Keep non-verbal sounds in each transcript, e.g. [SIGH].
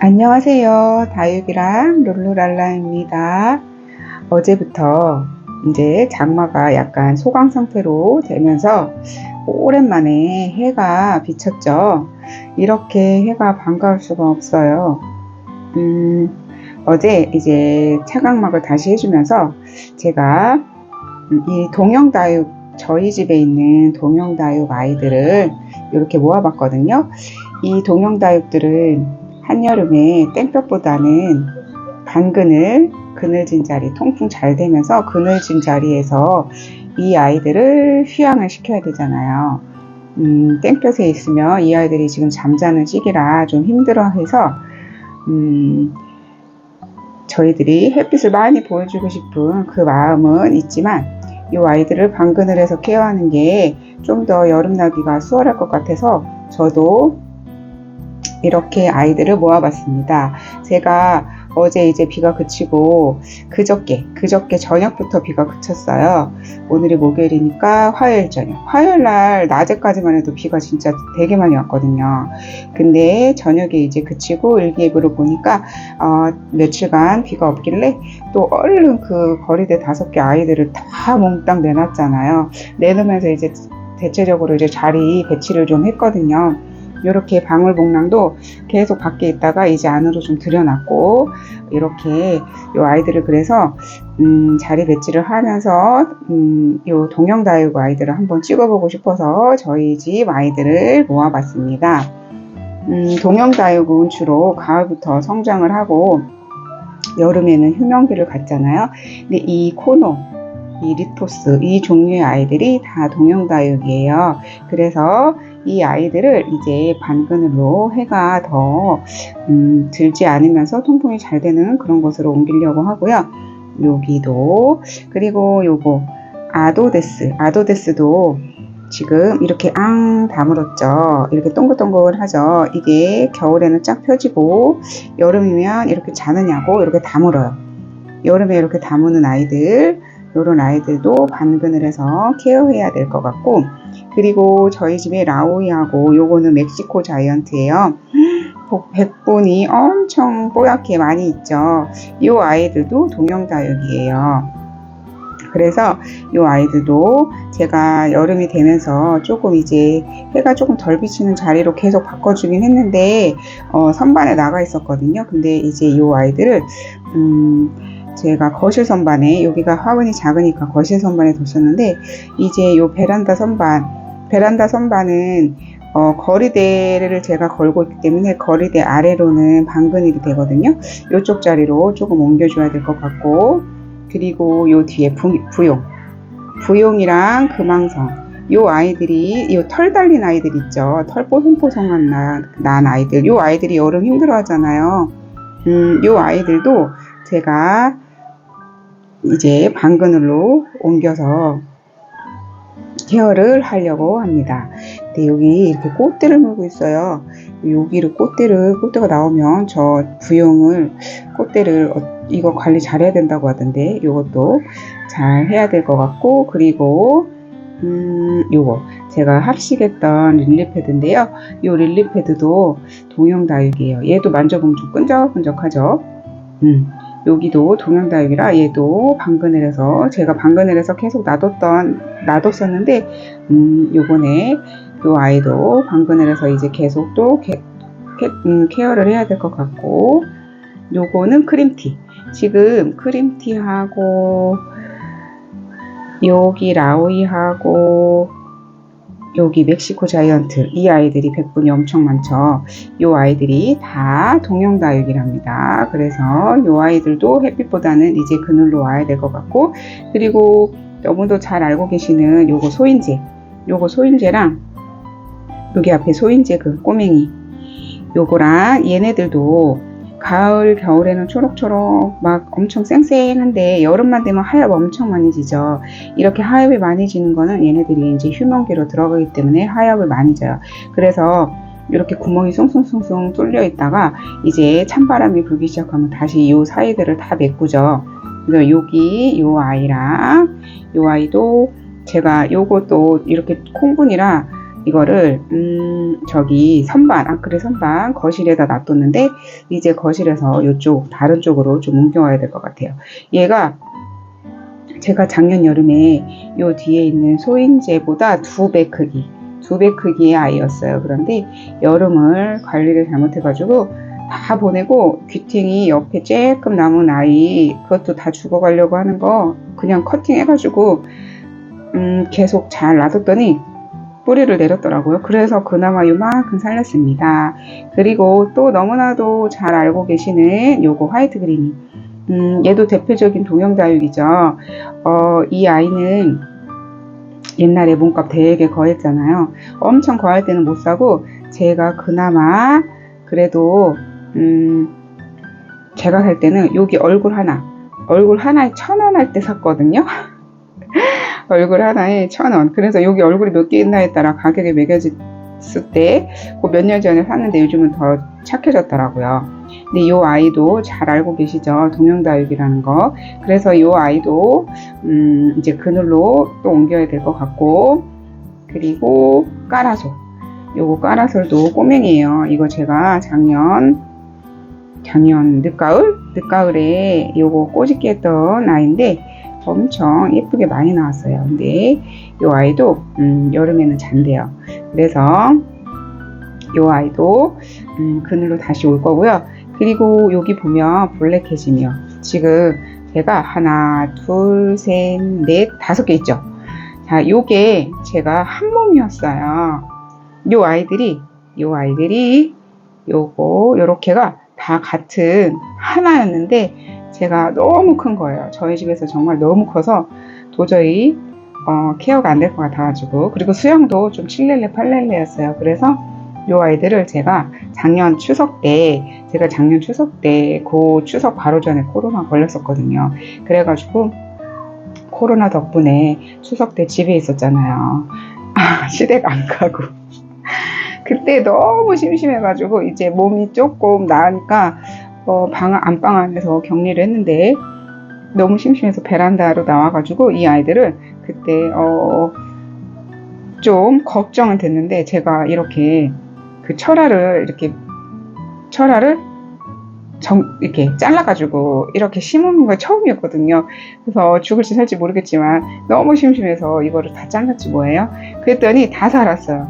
안녕하세요. 다육이랑 룰루랄라입니다. 어제부터 이제 장마가 약간 소강 상태로 되면서 오랜만에 해가 비쳤죠. 이렇게 해가 반가울 수가 없어요. 음, 어제 이제 차광막을 다시 해주면서 제가 이 동영다육 저희 집에 있는 동영다육 아이들을 이렇게 모아봤거든요. 이 동영다육들은 한여름에 땡볕보다는 반그늘, 그늘진 자리, 통풍 잘 되면서 그늘진 자리에서 이 아이들을 휴양을 시켜야 되잖아요. 음, 땡볕에 있으면 이 아이들이 지금 잠자는 시기라 좀 힘들어 해서, 음, 저희들이 햇빛을 많이 보여주고 싶은 그 마음은 있지만, 이 아이들을 방그늘에서 케어하는 게 좀 더 여름나기가 수월할 것 같아서 저도 이렇게 아이들을 모아봤습니다. 제가 어제 이제 비가 그치고 그저께 그저께 저녁부터 비가 그쳤어요. 오늘이 목요일이니까 화요일 저녁. 화요일 날 낮에까지만 해도 비가 진짜 되게 많이 왔거든요. 근데 저녁에 이제 그치고 일기예보를 보니까 어, 며칠간 비가 없길래 또 얼른 그 거리대 다섯 개 아이들을 다 몽땅 내놨잖아요. 내놓으면서 이제 대체적으로 이제 자리 배치를 좀 했거든요. 이렇게 방울복랑도 계속 밖에 있다가 이제 안으로 좀 들여놨고 이렇게 요 아이들을 그래서 음, 자리 배치를 하면서 음, 요 동영 다육 아이들을 한번 찍어보고 싶어서 저희 집 아이들을 모아봤습니다. 음, 동영 다육은 주로 가을부터 성장을 하고 여름에는 휴명기를 갖잖아요. 근데 이 코노 이 리토스 이 종류의 아이들이 다 동영다육이에요. 그래서 이 아이들을 이제 반그늘로 해가 더 음, 들지 않으면서 통풍이 잘 되는 그런 곳으로 옮기려고 하고요. 여기도 그리고 요거 아도데스 아도데스도 지금 이렇게 앙 다물었죠. 이렇게 동글동글하죠. 이게 겨울에는 쫙 펴지고 여름이면 이렇게 자느냐고 이렇게 다물어요. 여름에 이렇게 다무는 아이들 이런 아이들도 반그늘에서 케어해야 될 것 같고 그리고 저희 집에 라오이하고 요거는 멕시코 자이언트예요. 백분이 엄청 뽀얗게 많이 있죠. 이 아이들도 동영다육이에요. 그래서 이 아이들도 제가 여름이 되면서 조금 이제 해가 조금 덜 비치는 자리로 계속 바꿔주긴 했는데 어, 선반에 나가 있었거든요. 근데 이제 이 아이들을 음, 제가 거실 선반에 여기가 화분이 작으니까 거실 선반에 뒀었는데 이제 요 베란다 선반 베란다 선반은 어, 거리대를 제가 걸고 있기 때문에 거리대 아래로는 방그늘이 되거든요. 이쪽 자리로 조금 옮겨줘야 될 것 같고 그리고 요 뒤에 부, 부용 부용이랑 금왕성 요 아이들이 요 털 달린 아이들 있죠. 털 뽀송뽀송한 난, 난 아이들 요 아이들이 여름 힘들어 하잖아요. 음, 요 아이들도 제가 이제 방그늘로 옮겨서 케어를 하려고 합니다. 근데 여기 이렇게 꽃대를 물고 있어요. 여기를 꽃대를 꽃대가 나오면 저 부용을 꽃대를 어, 이거 관리 잘 해야 된다고 하던데 이것도 잘 해야 될 것 같고 그리고 음 요거 제가 합식했던 릴리 패드인데요. 이 릴리 패드도 동형 다육이에요. 얘도 만져보면 좀 끈적끈적하죠. 음. 여기도 동양다육이라 얘도 방그늘에서 제가 방그늘에서 계속 놔뒀던 놔뒀었는데 음 요번에 요 아이도 방그늘에서 이제 계속 또 케, 케, 음, 케어를 해야 될 것 같고 요거는 크림티. 지금 크림티하고 여기 라오이하고 여기 멕시코 자이언트 이 아이들이 백분이 엄청 많죠. 이 아이들이 다 동영다육이랍니다. 그래서 이 아이들도 햇빛보다는 이제 그늘로 와야 될 것 같고 그리고 너무도 잘 알고 계시는 요거 소인재 요거 소인재랑 여기 앞에 소인재 그 꼬맹이 요거랑 얘네들도 가을, 겨울에는 초록초록 막 엄청 쌩쌩한데 여름만 되면 하엽 엄청 많이 지죠. 이렇게 하엽이 많이 지는 거는 얘네들이 이제 휴먼기로 들어가기 때문에 하엽을 많이 져요. 그래서 이렇게 구멍이 숭숭숭숭 뚫려 있다가 이제 찬바람이 불기 시작하면 다시 이 사이들을 다 메꾸죠. 그래서 여기 이 아이랑 이 아이도 제가 요것도 이렇게 콩분이라 이거를 음 저기 선반 아크릴 선반 거실에다 놔뒀는데 이제 거실에서 이쪽 다른 쪽으로 좀 옮겨와야 될 것 같아요. 얘가 제가 작년 여름에 요 뒤에 있는 소인제보다 두 배 크기 두 배 크기의 아이였어요. 그런데 여름을 관리를 잘못해가지고 다 보내고 귀팅이 옆에 쬐끔 남은 아이 그것도 다 죽어가려고 하는 거 그냥 커팅해가지고 음 계속 잘 놔뒀더니 뿌리를 내렸더라고요. 그래서 그나마 요만큼 살렸습니다. 그리고 또 너무나도 잘 알고 계시는 요거 화이트 그린이. 음, 얘도 대표적인 동영다육이죠. 어, 이 아이는 옛날에 몸값 되게 거했잖아요. 엄청 거할 때는 못 사고, 제가 그나마 그래도, 음, 제가 살 때는 여기 얼굴 하나, 얼굴 하나에 천 원 할 때 샀거든요. [LAUGHS] 얼굴 하나에 천 원. 그래서 여기 얼굴이 몇 개 있나에 따라 가격이 매겨졌을 때, 그 몇 년 전에 샀는데 요즘은 더 착해졌더라고요. 근데 이 아이도 잘 알고 계시죠? 동영다육이라는 거. 그래서 이 아이도, 음, 이제 그늘로 또 옮겨야 될 것 같고, 그리고 까라솔. 요거 까라솔도 꼬맹이에요. 이거 제가 작년, 작년 늦가을? 늦가을에 요거 꼬집게 했던 아이인데, 엄청 예쁘게 많이 나왔어요. 근데 이 아이도 음, 여름에는 잔대요. 그래서 이 아이도 음, 그늘로 다시 올 거고요. 그리고 여기 보면 블랙캣이며 지금 제가 하나, 둘, 셋, 넷, 다섯 개 있죠. 자, 요게 제가 한 몸이었어요. 요 아이들이 요 아이들이 요거 요렇게가 다 같은 하나였는데 제가 너무 큰 거예요. 저희 집에서 정말 너무 커서 도저히 어, 케어가 안 될 것 같아가지고 그리고 수영도 좀 7렐레 8렐레였어요. 그래서 이 아이들을 제가 작년 추석 때 제가 작년 추석 때 그 추석 바로 전에 코로나 걸렸었거든요. 그래가지고 코로나 덕분에 추석 때 집에 있었잖아요. 아, [LAUGHS] 시댁 안 가고 [LAUGHS] 그때 너무 심심해가지고 이제 몸이 조금 나으니까 어, 방, 안방 안에서 격리를 했는데 너무 심심해서 베란다로 나와가지고 이 아이들을 그때 어, 좀 걱정은 됐는데 제가 이렇게 그 철화를 이렇게 철화를 정, 이렇게 잘라가지고 이렇게 심은 거 처음이었거든요. 그래서 죽을지 살지 모르겠지만 너무 심심해서 이거를 다 잘랐지 뭐예요. 그랬더니 다 살았어요.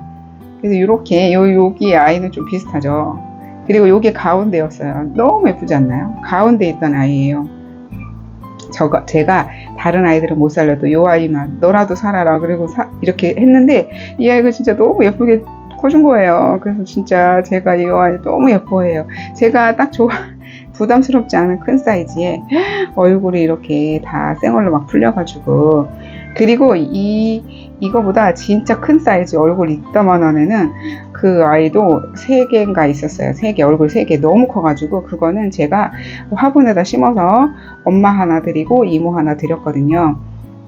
그래서 이렇게 요 여기 아이는 좀 비슷하죠. 그리고 요게 가운데였어요. 너무 예쁘지 않나요? 가운데 있던 아이예요. 저가, 제가 다른 아이들은 못 살려도 요 아이만 너라도 살아라. 그리고 사, 이렇게 했는데 이 아이가 진짜 너무 예쁘게 커준 거예요. 그래서 진짜 제가 이 아이 너무 예뻐해요. 제가 딱 좋아, [LAUGHS] 부담스럽지 않은 큰 사이즈에 얼굴이 이렇게 다 생얼로 막 풀려가지고 그리고 이 이거보다 진짜 큰 사이즈 얼굴 이따만한 애는 그 아이도 세 개인가 있었어요. 세 개, 얼굴 세 개 너무 커가지고 그거는 제가 화분에다 심어서 엄마 하나 드리고 이모 하나 드렸거든요.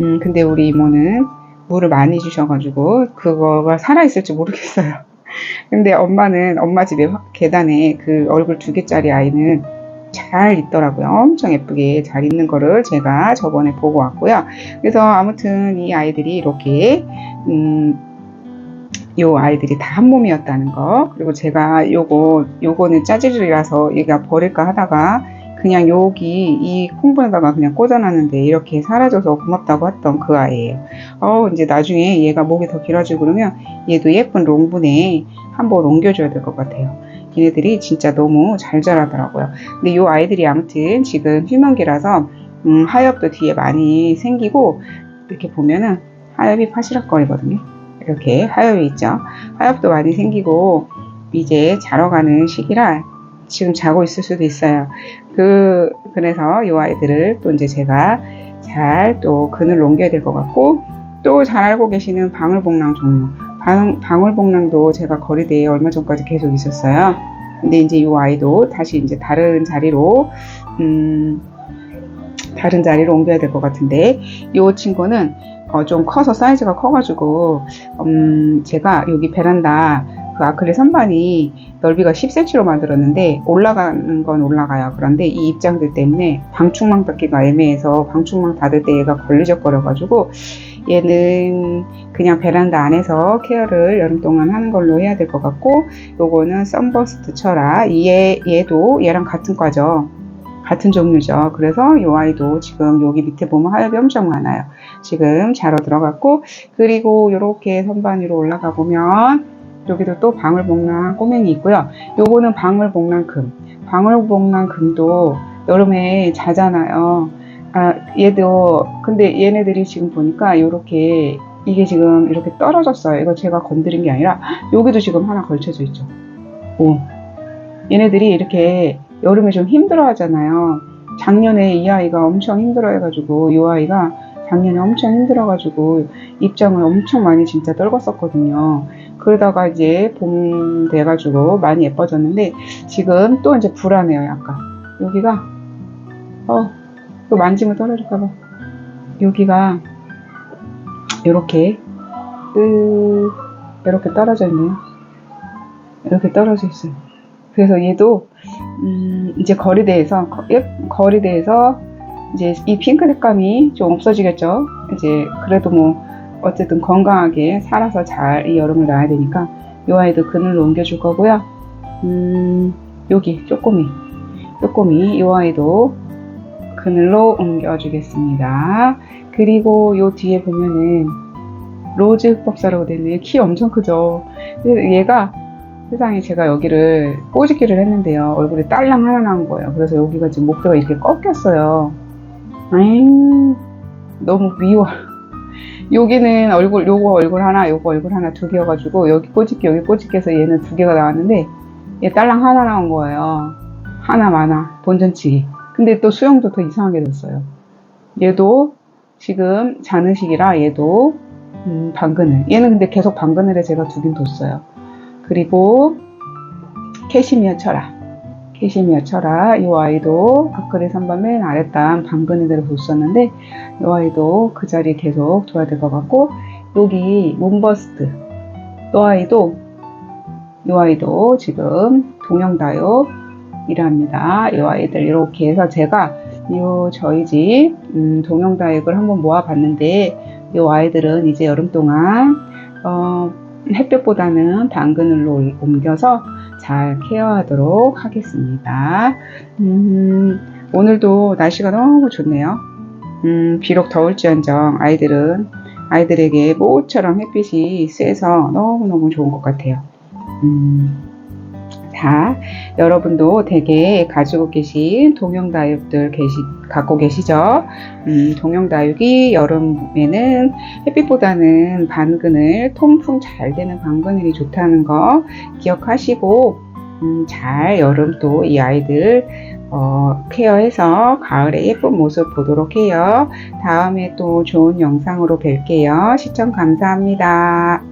음, 근데 우리 이모는 물을 많이 주셔가지고 그거가 살아있을지 모르겠어요. [LAUGHS] 근데 엄마는 엄마 집에 계단에 그 얼굴 두 개짜리 아이는 잘 있더라고요. 엄청 예쁘게 잘 있는 거를 제가 저번에 보고 왔고요. 그래서 아무튼 이 아이들이 이렇게 음, 요 아이들이 다 한 몸이었다는 거 그리고 제가 요거 요거는 짜질이라서 얘가 버릴까 하다가 그냥 여기 이 콩분에다가 그냥 꽂아놨는데 이렇게 사라져서 고맙다고 했던 그 아이예요. 어 이제 나중에 얘가 목이 더 길어지고 그러면 얘도 예쁜 롱분에 한번 옮겨줘야 될 것 같아요. 얘네들이 진짜 너무 잘 자라더라고요. 근데 요 아이들이 아무튼 지금 휴먼기라서 음, 하엽도 뒤에 많이 생기고 이렇게 보면은 하엽이 파시락거리거든요. 이렇게 하엽이 있죠. 하엽도 많이 생기고 이제 자러 가는 시기라 지금 자고 있을 수도 있어요. 그 그래서 이 아이들을 또 이제 제가 잘 또 그늘 옮겨야 될 것 같고 또 잘 알고 계시는 방울복랑 종류 방, 방울복랑도 제가 거리대에 얼마 전까지 계속 있었어요. 근데 이제 이 아이도 다시 이제 다른 자리로 음 다른 자리로 옮겨야 될 것 같은데 이 친구는 어, 좀 커서 사이즈가 커가지고 음 제가 여기 베란다 그 아크릴 선반이 넓이가 10cm로 만들었는데 올라가는 건 올라가요. 그런데 이 입장들 때문에 방충망 닫기가 애매해서 방충망 닫을 때 얘가 걸리적거려가지고 얘는 그냥 베란다 안에서 케어를 여름 동안 하는 걸로 해야 될 것 같고 요거는 썬버스트 쳐라 얘, 얘도 얘랑 같은 과죠. 같은 종류죠. 그래서 이 아이도 지금 여기 밑에 보면 엄청 많아요. 지금 자러 들어갔고 그리고 이렇게 선반 위로 올라가 보면 여기도 또 방울복랑 꼬맹이 있고요. 요거는 방울복랑금. 방울복랑금도 여름에 자잖아요. 아, 얘도 근데 얘네들이 지금 보니까 이렇게 이게 지금 이렇게 떨어졌어요. 이거 제가 건드린 게 아니라 여기도 지금 하나 걸쳐져 있죠. 오. 얘네들이 이렇게 여름에 좀 힘들어 하잖아요. 작년에 이 아이가 엄청 힘들어 해가지고 이 아이가 작년에 엄청 힘들어 가지고 입장을 엄청 많이 진짜 떨궜었거든요. 그러다가 이제 봄 돼가지고 많이 예뻐졌는데 지금 또 이제 불안해요 약간 여기가 어또 만지면 떨어질까봐 여기가 이렇게 으 이렇게 떨어져 있네요 이렇게 떨어져 있어요 그래서 얘도 음 이제 거리대에서 거- 예, 거리대에서 이제 이 핑크 색감이 좀 없어지겠죠 이제 그래도 뭐 어쨌든 건강하게 살아서 잘 이 여름을 나야 되니까 이 아이도 그늘로 옮겨줄 거고요. 음, 여기 쪼꼬미, 쪼꼬미 이 아이도 그늘로 옮겨주겠습니다. 그리고 요 뒤에 보면은 로즈 흑법사라고 되네. 키 엄청 크죠. 얘가 세상에 제가 여기를 꼬집기를 했는데요. 얼굴에 딸랑 하나 나온 거예요. 그래서 여기가 지금 목대가 이렇게 꺾였어요. 아잉, 너무 미워. [LAUGHS] 여기는 얼굴, 요거 얼굴 하나, 요거 얼굴 하나 두 개여가지고, 여기 꼬집기, 여기 꼬집기 해서 얘는 두 개가 나왔는데, 얘 딸랑 하나 나온 거예요. 하나 많아. 본전치기. 근데 또 수영도 더 이상하게 됐어요. 얘도 지금 시기라 얘도, 음, 방그늘. 얘는 근데 계속 방그늘에 제가 두긴 뒀어요. 그리고, 캐시미어 철아. 캐시미어 철아. 이 아이도 밖그리 선반 맨 아랫단 방그늘에 뒀었는데, 이 아이도 그 자리에 계속 둬야 될 것 같고 여기 몬버스트 이 아이도 이 아이도 지금 동영다육이랍니다. 이 아이들 이렇게 해서 제가 이 저희 집 음, 동영다육을 한번 모아봤는데 이 아이들은 이제 여름 동안 어, 햇볕보다는 당근으로 옮겨서 잘 케어하도록 하겠습니다. 음, 오늘도 날씨가 너무 좋네요. 음, 비록 더울지언정 아이들은 아이들에게 모처럼 햇빛이 쐬서 너무너무 좋은 것 같아요. 음, 자, 여러분도 댁에 가지고 계신 동영 다육들 계시, 갖고 계시죠? 음, 동영 다육이 여름에는 햇빛보다는 반그늘, 통풍 잘 되는 반그늘이 좋다는 거 기억하시고, 음, 잘 여름 또 이 아이들 어, 케어해서 가을에 예쁜 모습 보도록 해요. 다음에 또 좋은 영상으로 뵐게요. 시청 감사합니다.